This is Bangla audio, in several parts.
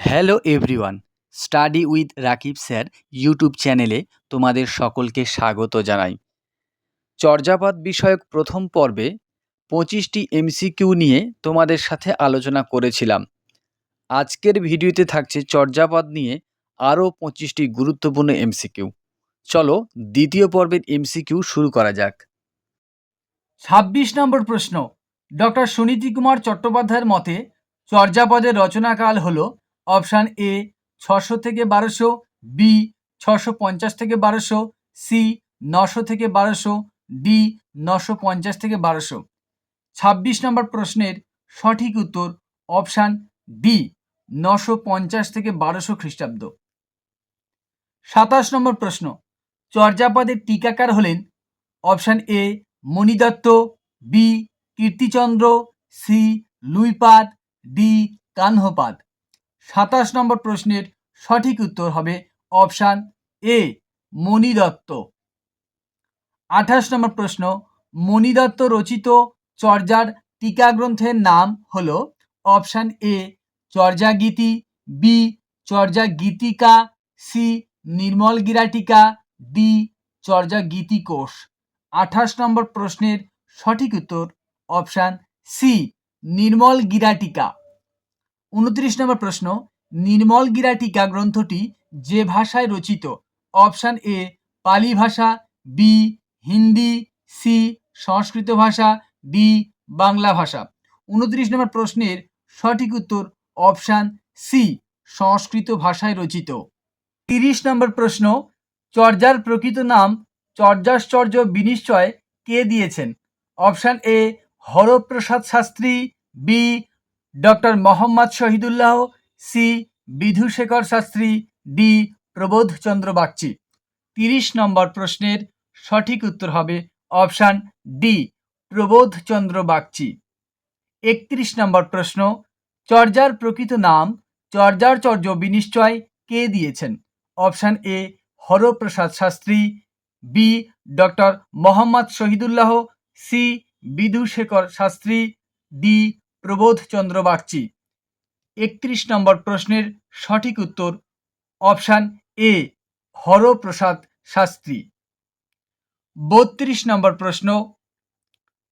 Hello everyone, study with Rakib sir YouTube চ্যানেলে তোমাদের সকলকে স্বাগত জানাই। চর্যাপদ বিষয়ক প্রথম পর্বে পঁচিশটি এমসিকিউ নিয়ে তোমাদের সাথে আলোচনা করেছিলাম। আজকের ভিডিওতে থাকছে চর্যাপদ নিয়ে আরও পঁচিশটি গুরুত্বপূর্ণ এমসিকিউ। চলো দ্বিতীয় পর্বের এমসিকিউ শুরু করা যাক। ছাব্বিশ নম্বর প্রশ্ন, ডক্টর সুনীতি কুমার চট্টোপাধ্যায়ের মতে চর্যাপদের রচনাকাল হল অপশান এ ছশো থেকে বারোশো, বি ছশো পঞ্চাশ থেকে বারোশো, সি নশো থেকে বারোশো, ডি নশো পঞ্চাশ থেকে বারোশো। ছাব্বিশ নম্বর প্রশ্নের সঠিক উত্তর অপশান ডি নশো পঞ্চাশ থেকে বারোশো খ্রিস্টাব্দ। সাতাশ নম্বর প্রশ্ন, চর্যাপদের টিকাকার হলেন? Option A Manidatta, B Kirtichandra, C Luipad, D Kahnpad সাতাশ নম্বর প্রশ্নের সঠিক উত্তর হবে অপশান এ, মণিদত্ত। আঠাশ নম্বর প্রশ্ন, মণিদত্ত রচিত চর্যার টিকা গ্রন্থের নাম হল option A, Charyagiti, B Charya Gitika C, Nirmal Giratika, D Charya Gitikosh আঠাশ নম্বর প্রশ্নের সঠিক উত্তর অপশান সি, নির্মল গিরাটিকা। উনত্রিশ নম্বর প্রশ্ন, নির্মল গিরাটিকা গ্রন্থটি যে ভাষায় রচিত? অপশান এ, পালি ভাষা, বি, হিন্দি, সি, সংস্কৃত ভাষা, ডি, বাংলা ভাষা। উনত্রিশ নম্বর প্রশ্নের সঠিক উত্তর অপশান সি, সংস্কৃত ভাষায় রচিত। তিরিশ নম্বর প্রশ্ন, চর্যার প্রকৃত নাম চর্যাশ্চর্য বিনিশ্চয় কে দিয়েছেন? Option A, Haraprasad Shastri, B doctor Mohammad Shahidullah C. Bidhushekhar Shastri, D. Prabodhchandra Bagchi. তিরিশ নম্বর প্রশ্নের সঠিক উত্তর হবে অপশান ডি, প্রবোধচন্দ্র বাগচি। একত্রিশ নম্বর প্রশ্ন, চর্যার প্রকৃত নাম চর্যারচর্য বিনিশ্চয় কে দিয়েছেন? Option A, Haraprasad Shastri, B, doctor Mohammad Shahidullah C. Bidhushekhar Shastri, D Prabodhchandra Bagchi. একত্রিশ নম্বর প্রশ্নের সঠিক উত্তর, অপশান এ, হরপ্রসাদ শাস্ত্রী। বত্রিশ নম্বর প্রশ্ন,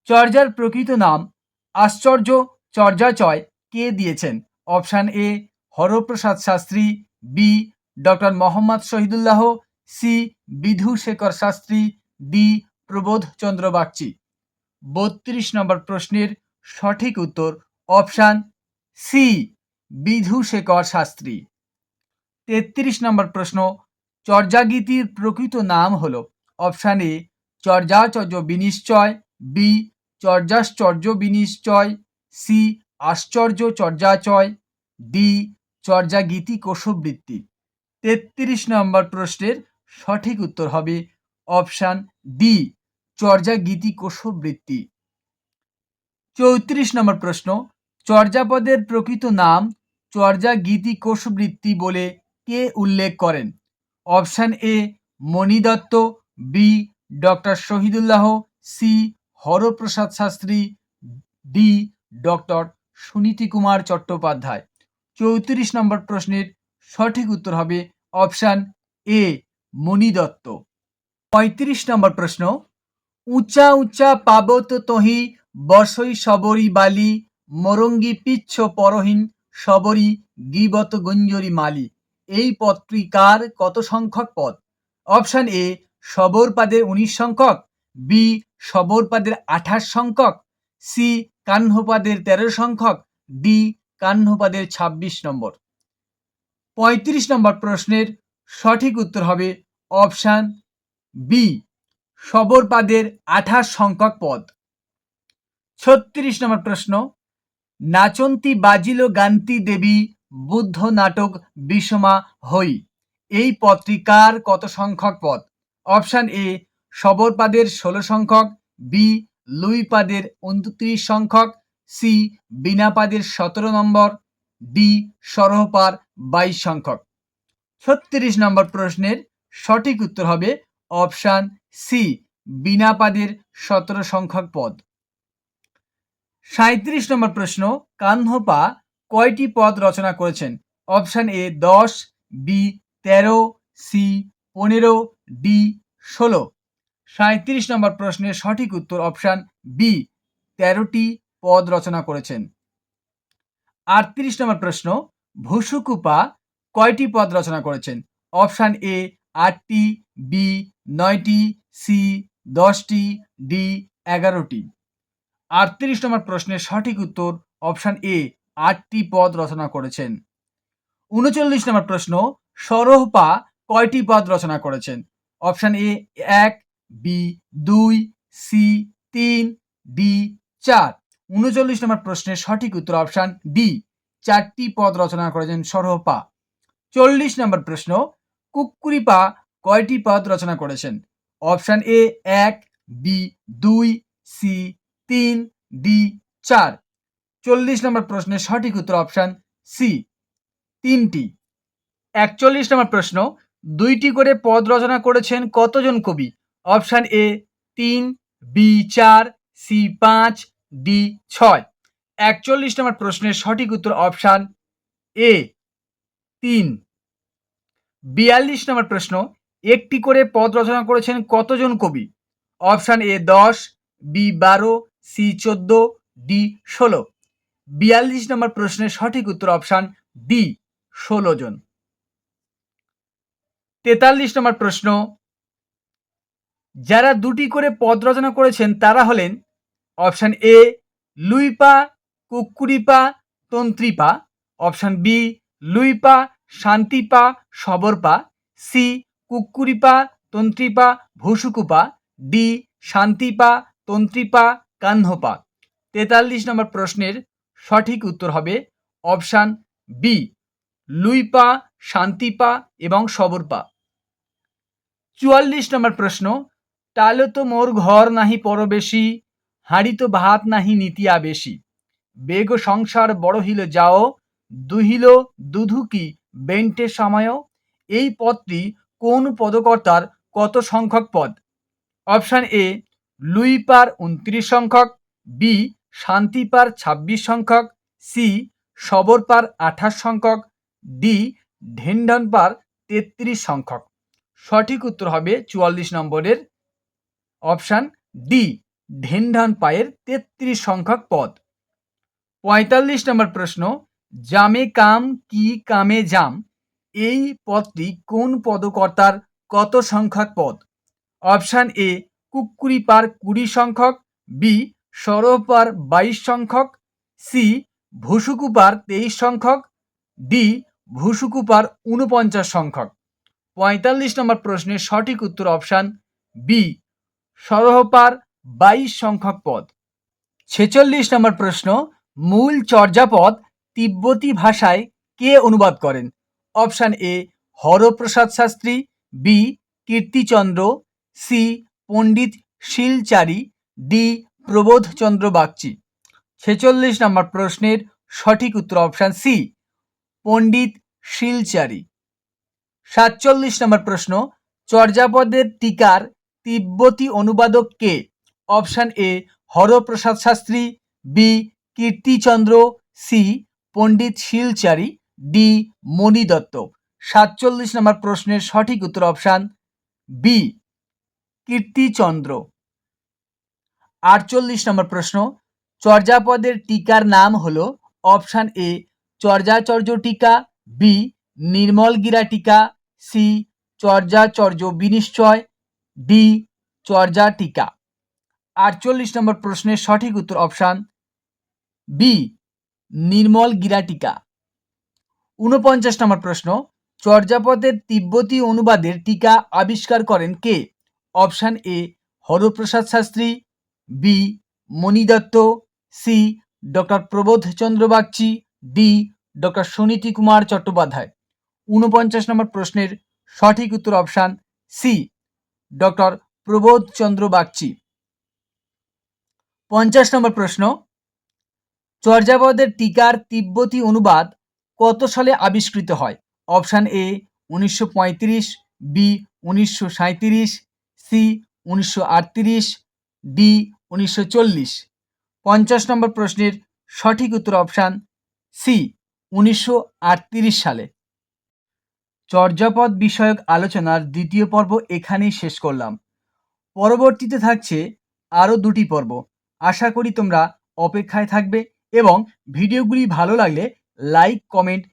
চর্যার প্রকৃত নাম, আশ্চর্য চর্যাচয় কে দিয়েছেন? Option A, Haraprasad Shastri, B, doctor Mohammad Shahidullah, C Bidhushekhar Shastri, D Prabodhchandra Bagchi. বত্রিশ নম্বর প্রশ্নের সঠিক উত্তর অপশান সি বিধুশেখর শাস্ত্রী। তেত্রিশ নম্বর প্রশ্ন, চর্যাগীতির প্রকৃত নাম হল option A, Charyacharya Binishchay, B, Charyashcharya Binishchay, C, Ashcharya Charyachay, D, চর্যাগীতি কোষবৃত্তি। তেত্রিশ নম্বর প্রশ্নের সঠিক উত্তর হবে অপশান ডি, চর্যাগীতি কোষবৃত্তি। চৌত্রিশ নম্বর প্রশ্ন, চর্যাপদের প্রকৃত নাম চর্যাগীতি কোষবৃত্তি বলে কে উল্লেখ করেন? Option A, Manidatta, B, doctor Shahidullah, C, Haraprasad Shastri, D, doctor Suniti Kumar Chattopadhyay. চৌত্রিশ নম্বর প্রশ্নের সঠিক উত্তর হবে অপশান এ, মণিদত্ত। পঁয়ত্রিশ নম্বর প্রশ্ন, উঁচা উঁচা পাবত তহি বসই সবরি বালি, মরঙ্গি পিচ্ছ পরহীন সবরি গিবত গঞ্জরি মালি। এই পত্রিকার কত সংখ্যক পদ? অপশান এ, সবর পাদের উনিশ সংখ্যক, বি, সবর পাদের আঠাশ সংখ্যক, সি কাহ্নপাদের তেরো সংখ্যক, ডি কাহ্নপাদের ছাব্বিশ নম্বর। পঁয়ত্রিশ নম্বর প্রশ্নের সঠিক উত্তর হবে অপশান বি, সবর পাদের আঠাশ সংখ্যক পদ। ছত্রিশ নম্বর প্রশ্ন, নাচন্তি বাজিল গান্তি দেবী বুদ্ধ নাটক বিষমা হই। এই পত্রিকার কত সংখ্যক পদ? অপশান এ, সবর পাদের ষোলো সংখ্যক, বি, লুই পাদের উনত্রিশ সংখ্যক, সি বিনাপাদের সতেরো নম্বর, ডি সরহপার বাইশ সংখ্যক। ছত্রিশ নম্বর প্রশ্নের সঠিক উত্তর হবে অপশান সি বিনাপাদের সতেরো সংখ্যক পদ। সাঁত্রিশ নম্বর প্রশ্ন কাহ্নপা কয়টি পদ রচনা করেছেন? অপশান এ দশ, বি তেরো, সি পনেরো, ডি ষোলো। সাঁত্রিশ নম্বর প্রশ্নের সঠিক উত্তর অপশান বি, তেরোটি পদ রচনা করেছেন। আটত্রিশ নম্বর প্রশ্ন, ভুসুকুপা কয়টি পদ রচনা করেছেন? অপশান এ আটটি, বি নয়টি, সি দশটি, ডি এগারোটি। আটত্রিশ নম্বর প্রশ্নের সঠিক উত্তর অপশান এ, আটটি পদ রচনা করেছেন। উনচল্লিশ নম্বর প্রশ্ন, সরহপা কয়টি পদ রচনা করেছেন? অপশান এ, এক, বি, দুই, সি, তিন, ডি, চার। উনচল্লিশ নম্বর প্রশ্নের সঠিক উত্তর অপশান ডি, চারটি পদ রচনা করেছেন সরহপা। চল্লিশ নম্বর প্রশ্ন, কুক্কুরিপা কয়টি পদ রচনা করেছেন? অপশান এ, এক, বি, দুই, সি তিন, ডি, চার। চল্লিশ নম্বর প্রশ্নের সঠিক উত্তর অপশান সি। তিনটি। একচল্লিশ নম্বর প্রশ্ন, দুইটি করে পদ রচনা করেছেন কতজন কবি? অপশান এ, তিন, বি, চার, সি, পাঁচ, ডি, ছয়। একচল্লিশ নম্বর প্রশ্নের সঠিক উত্তর অপশান এ, তিন। বিয়াল্লিশ নম্বর প্রশ্ন, একটি করে পদ রচনা করেছেন কতজন কবি? অপশান এ, দশ, বি, বারো সি চোদ্দ, ডি ষোলো। বিয়াল্লিশ নম্বর প্রশ্নের সঠিক উত্তর অপশান বি ষোলো জন। তেতাল্লিশ নম্বর প্রশ্ন, যারা দুটি করে পদ রচনা করেছেন তারা হলেন option A, Luipa Kukuripa Tantripa, option B, Luipa Shantipa Sabarpa, C, Kukuripa Tantripa Bhusukupa, D, Shantipa Tantripa Kanhapa তেতাল্লিশ নম্বর প্রশ্নের সঠিক উত্তর হবে অপশান বি, লুইপা, শান্তিপা এবং সবরপা। চুয়াল্লিশ নম্বর প্রশ্ন তালে তো মোর ঘর নাহি পরবেশী, হাঁড়ি তো ভাত নাহি নীতিয়া বেশি। বেগ সংসার বড় হিল যাও দুহিল দুধুকি বেন্টে সময় এই পদটি কোন পদকর্তার কত সংখ্যক পদ? অপশান এ লুইপার উনত্রিশ সংখ্যক, বি শান্তিপার ছাব্বিশ সংখ্যক, সি সবরপার আঠাশ সংখ্যক, ডি ঢেন্ডনপার তেত্রিশ সংখ্যক। সঠিক উত্তর হবে চুয়াল্লিশ নম্বরের অপশান ডি, ঢেন্ডান পায়ের তেত্রিশ সংখ্যক পদ। পঁয়তাল্লিশ নম্বর প্রশ্ন, জামে কাম কি কামে জাম? এই পদটি কোন পদকর্তার কত সংখ্যক পদ? অপশান এ কুকুরি পার কুড়ি সংখ্যক, বি সরপার বাইশ সংখ্যক, সি ভুসুকুপার তেইশ সংখ্যক, ডি ভুসুকুপার উনপঞ্চাশ সংখ্যক। পঁয়তাল্লিশ নম্বর প্রশ্নের সঠিক উত্তর অপশান বি সরহপার বাইশ সংখ্যক পদ। ছেচল্লিশ নম্বর প্রশ্ন, মূল চর্যাপদ তিব্বতী ভাষায় কে অনুবাদ করেন? Option A Haraprasad Shastri, B Kirtichandra, C Pandit Shilchari D. Prabodhchandra Bagchi. ছেচল্লিশ নম্বর প্রশ্নের সঠিক উত্তর অপশান সি, পণ্ডিত শিলচারি। সাতচল্লিশ নম্বর প্রশ্ন, চর্যাপদের টিকার তিব্বতী অনুবাদক কে? Option A, Haraprasad Shastri, B, Kirtichandra C, Pandit Shilchari, D, Mani Datta. সাতচল্লিশ নম্বর প্রশ্নের সঠিক উত্তর অপশান বি কীর্তিচন্দ্র আটচল্লিশ নম্বর প্রশ্ন, চর্যাপদের টিকার নাম হল অপশান এ, চর্যাচর্য টিকা, বি নির্মলগিরা টিকা, সি, চর্যাচর্য বিনিশ্চয়, ডি, চর্যা টিকা। আটচল্লিশ নম্বর প্রশ্নের সঠিক উত্তর অপশান, বি, নির্মল গিরা টিকা। ঊনপঞ্চাশ নম্বর প্রশ্ন, চর্যাপদের তিব্বতী অনুবাদের টিকা আবিষ্কার করেন কে? Option A Haraprasad Shastri, B Mani Datta, C doctor Prabodh Chandra Bagchi, D doctor Suniti Kumar Chattopadhyay. ঊনপঞ্চাশ নম্বর প্রশ্নের সঠিক উত্তর option C doctor Prabodh Chandra Bagchi. পঞ্চাশ নম্বর প্রশ্ন চর্যাপদের টিকার তিব্বতী অনুবাদ কত সালে আবিষ্কৃত হয়? অপশান এ উনিশশো পঁয়ত্রিশ, বি উনিশশো সি উনিশশো আটত্রিশ, ডি উনিশশো চল্লিশ। পঞ্চাশ নম্বর প্রশ্নের সঠিক উত্তর অপশান সি উনিশশো আটত্রিশ সালে। চর্যাপদ বিষয়ক আলোচনার দ্বিতীয় পর্ব এখানেই শেষ করলাম। পরবর্তীতে থাকছে আরও দুটি পর্ব। আশা করি তোমরা অপেক্ষায় থাকবে এবং ভিডিওগুলি ভালো লাগলে লাইক, কমেন্ট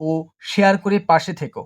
ও শেয়ার করে পাশে থেকো।